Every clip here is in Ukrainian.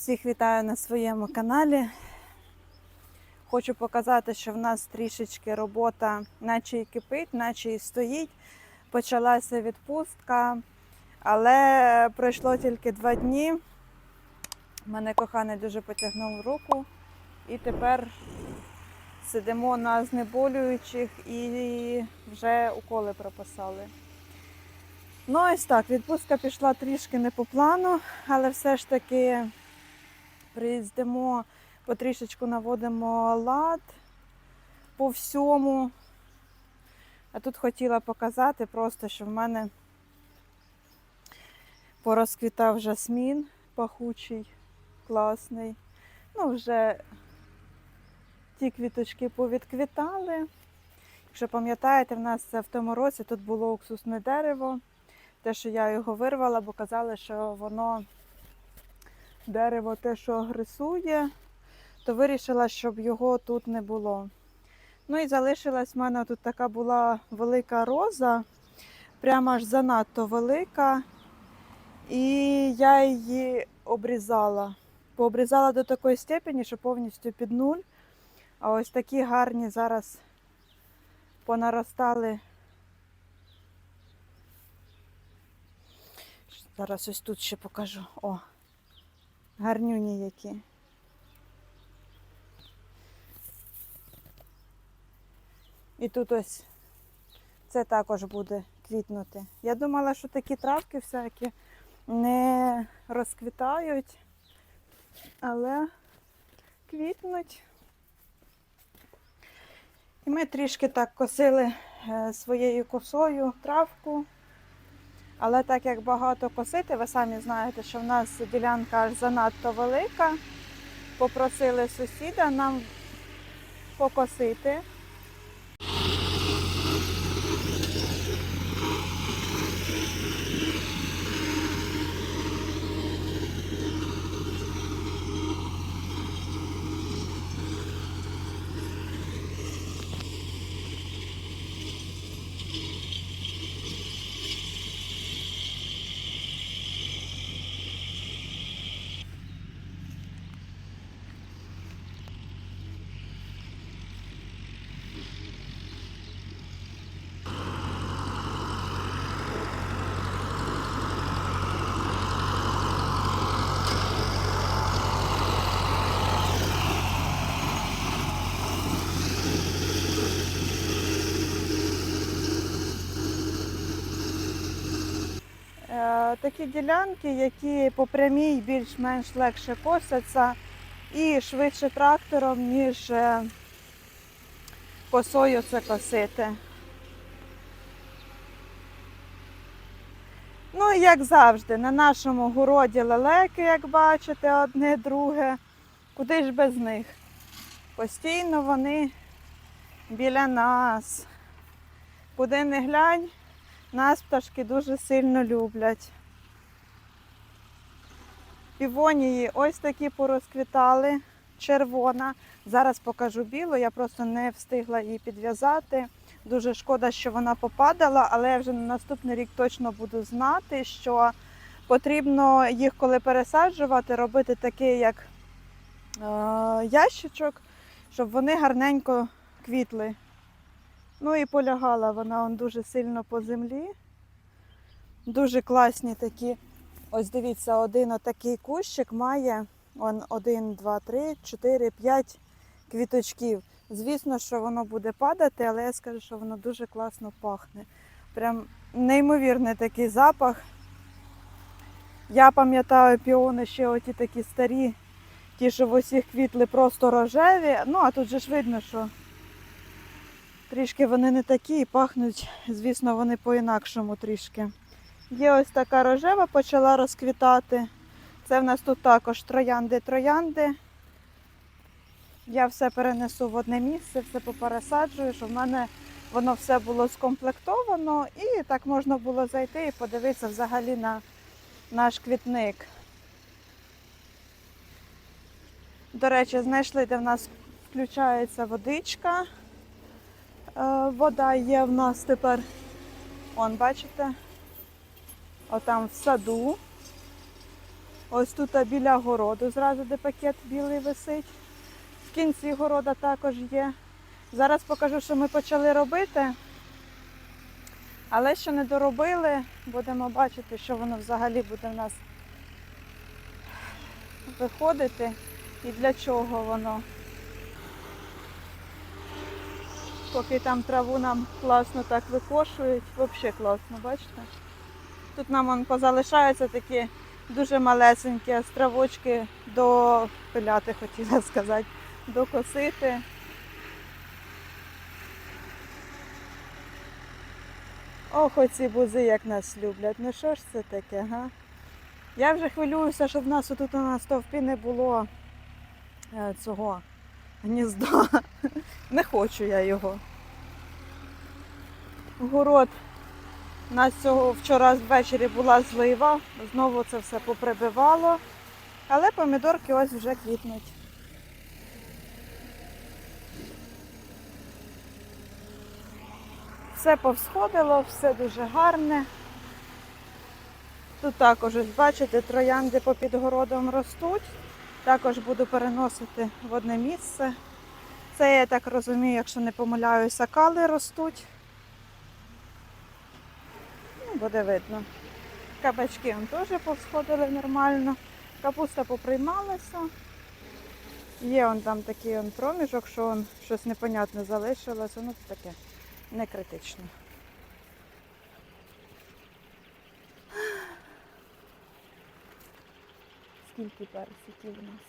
Всіх вітаю на своєму каналі. Хочу показати, що в нас трішечки робота, наче і кипить, наче і стоїть. Почалася відпустка, але пройшло тільки два дні. Мене коханий дуже потягнув руку, і тепер сидимо на знеболюючих і вже уколи прописали. Ну, ось так, відпустка пішла трішки не по плану, але все ж таки приїздимо, потрішечку наводимо лад по всьому. А тут хотіла показати просто, що в мене порозквітав жасмін пахучий, класний. Ну, вже ті квіточки повідквітали. Якщо пам'ятаєте, в нас в тому році тут було уксусне дерево. Те, що я його вирвала, бо казали, що воно дерево те, що агресує, то вирішила, щоб його тут не було. Ну і залишилась в мене тут така була велика роза, прямо аж занадто велика. І я її обрізала. Пообрізала до такої степені, що повністю під нуль. А ось такі гарні зараз понаростали. Зараз ось тут ще покажу. О, гарнюні які. І тут ось це також буде квітнути. Я думала, що такі травки всякі не розквітають, але квітнуть. І ми трішки так косили е, своєю косою травку. Але так як багато косити, ви самі знаєте, що в нас ділянка аж занадто велика. Попросили сусіда нам покосити. Такі ділянки, які по прямій більш-менш легше косяться і швидше трактором, ніж е, косою це косити. Ну, і як завжди, на нашому городі лелеки, як бачите, одне друге. Куди ж без них? Постійно вони біля нас. Куди не глянь, нас пташки дуже сильно люблять. Півонії ось такі порозквітали, червона. Зараз покажу білу, я просто не встигла її підв'язати. Дуже шкода, що вона попадала, але я вже на наступний рік точно буду знати, що потрібно їх, коли пересаджувати, робити такий, як е, ящичок, щоб вони гарненько квітли. Ну і полягала вона он дуже сильно по землі. Дуже класні такі. Ось дивіться, один отакий кущик має он, один, два, три, чотири, п'ять квіточків. Звісно, що воно буде падати, але я скажу, що воно дуже класно пахне. Прям неймовірний такий запах. Я пам'ятаю піони ще оті такі старі, ті, що в усіх квітли просто рожеві. Ну, а тут же ж видно, що Трішки вони не такі і пахнуть, звісно, вони по-інакшому трішки. Є ось така рожева почала розквітати. Це в нас тут також троянди-троянди. Я все перенесу в одне місце, все попересаджую, щоб в мене воно все було скомплектовано і так можна було зайти і подивитися взагалі на наш квітник. До речі, знайшли, де в нас включається водичка. Е, Вода є в нас тепер, он, бачите, отам в саду. Ось тут біля городу, зразу де пакет білий висить. В кінці города також є. Зараз покажу, що ми почали робити. Але ще не доробили. Будемо бачити, що воно взагалі буде в нас виходити і для чого воно. Поки там траву нам класно так викошують, взагалі класно, бачите? Тут нам он позалишаються такі дуже малесенькі островочки до пиляти, хотіла сказати, докосити. Ох, оці бузи як нас люблять. Ну що ж це таке, га? Я вже хвилююся, щоб в нас тут на стовпі не було е, цього гнізда. Не хочу я його. Город нас цього вчора ввечері була злива, знову це все поприбивало, але помідорки ось вже квітнуть. Все повсходило, все дуже гарне. Тут також, бачите, троянди по підгородам ростуть. Також буду переносити в одне місце. Це, я так розумію, якщо не помиляюся, кали ростуть. Буде видно. Кабачки он теж повсходили нормально. Капуста поприймалася. Є он там такий он проміжок, що он щось непонятне залишилося. Ну, таке не критично. Скільки персиків у нас?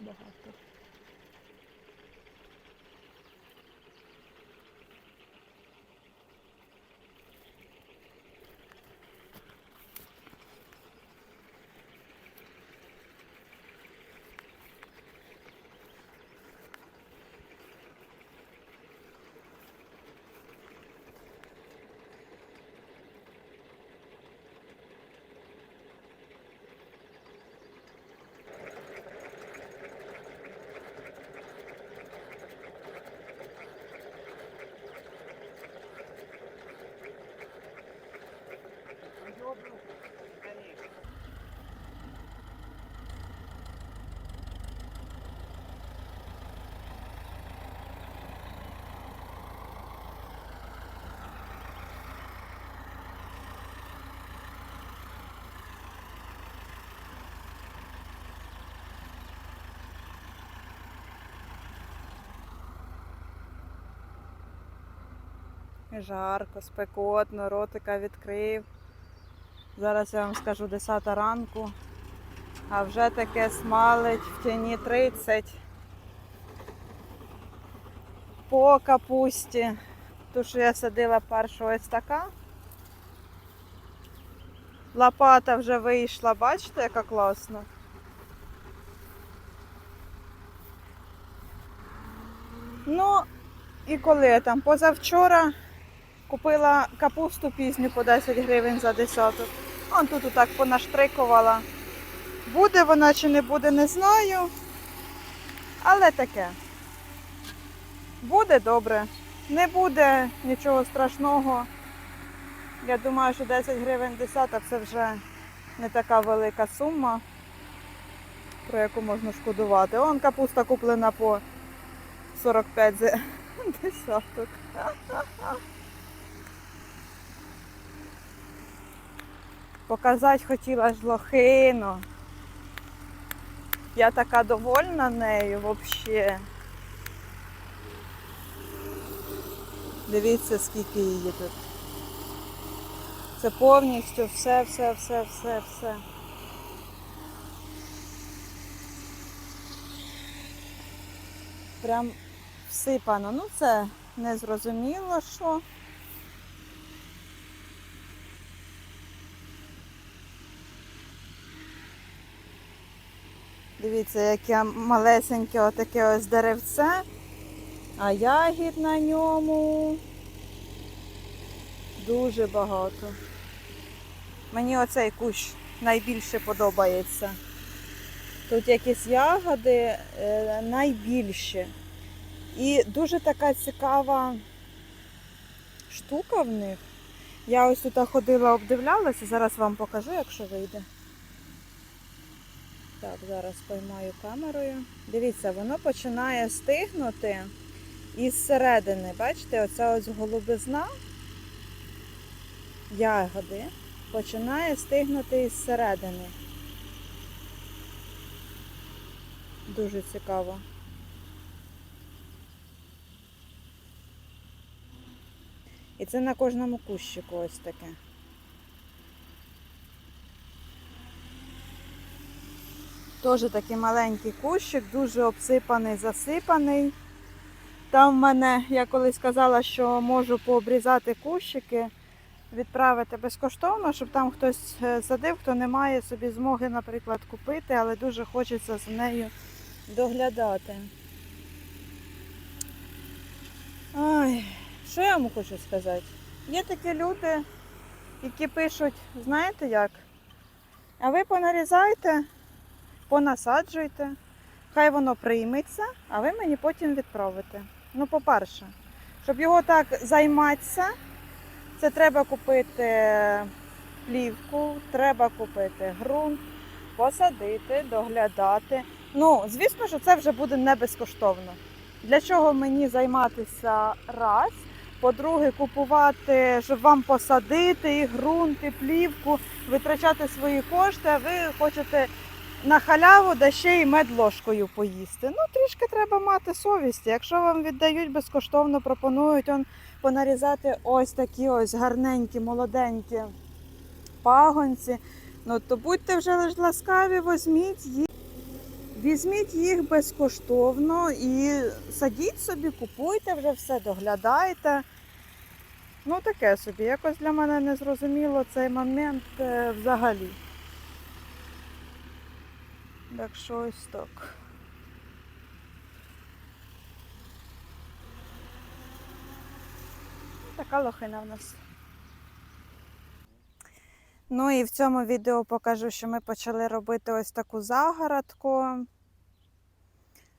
Багато. Жарко, спекотно, ротика відкрив. Зараз я вам скажу 10 ранку. А вже таке смалить в тіні 30. По капусті. Ту, що я садила першу ось така. Лопата вже вийшла, бачите, яка класна. Ну, і коли там позавчора Купила капусту пізню по 10 гривень за десяток. Он тут отак понаштрикувала. Буде вона чи не буде, не знаю. Але таке. Буде добре. Не буде нічого страшного. Я думаю, що 10 гривень десяток це вже не така велика сума, про яку можна шкодувати. Он капуста куплена по 45 за десяток. Показати хотіла ж лохину. Я така довольна нею взагалі. Дивіться, скільки її тут. Це повністю все, все, все, все, все. Прям всипано. Ну це не зрозуміло що. Дивіться, яке малесеньке отаке ось деревце, а ягід на ньому дуже багато. Мені оцей кущ найбільше подобається. Тут якісь ягоди е, найбільше. І дуже така цікава штука в них. Я ось тут ходила, обдивлялася, зараз вам покажу, якщо вийде. Так, зараз поймаю камерою. Дивіться, воно починає стигнути із середини. Бачите, оця ось голубизна ягоди починає стигнути із середини. Дуже цікаво. І це на кожному кущику ось таке. Теж такий маленький кущик, дуже обсипаний, засипаний. Там в мене, я колись казала, що можу пообрізати кущики, відправити безкоштовно, щоб там хтось е, садив, хто не має собі змоги, наприклад, купити, але дуже хочеться за нею доглядати. Ой, що я вам хочу сказати? Є такі люди, які пишуть, знаєте як? А ви понарізайте, понасаджуйте, хай воно прийметься, а ви мені потім відправите. Ну, по-перше, щоб його так займатися, це треба купити плівку, треба купити ґрунт, посадити, доглядати. Ну, звісно, що це вже буде не безкоштовно. Для чого мені займатися раз? По-друге, купувати, щоб вам посадити і ґрунт, і плівку, витрачати свої кошти, а ви хочете на халяву, да ще й медложкою поїсти. Ну, трішки треба мати совість. Якщо вам віддають безкоштовно, пропонують он понарізати ось такі ось гарненькі, молоденькі пагонці, ну то будьте вже ласкаві, візьміть їх. Візьміть їх безкоштовно і садіть собі, купуйте вже все, доглядайте. Ну, таке собі. Якось для мене не зрозуміло цей момент е, взагалі. Так що ось так. Така лохина в нас. Ну і в цьому відео покажу, що ми почали робити ось таку загородку.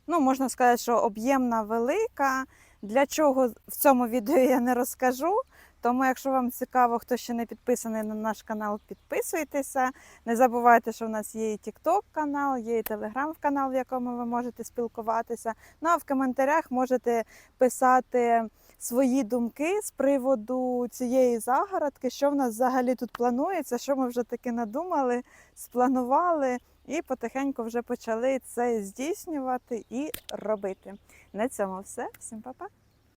Ну, можна сказати, що об'ємна велика. Для чого в цьому відео я не розкажу. Тому, якщо вам цікаво, хто ще не підписаний на наш канал, підписуйтеся. Не забувайте, що в нас є і TikTok канал, є і Telegram канал, в якому ви можете спілкуватися. Ну а в коментарях можете писати свої думки з приводу цієї загородки, що в нас взагалі тут планується, що ми вже таки надумали, спланували і потихеньку вже почали це здійснювати і робити. На цьому все. Всім па-па!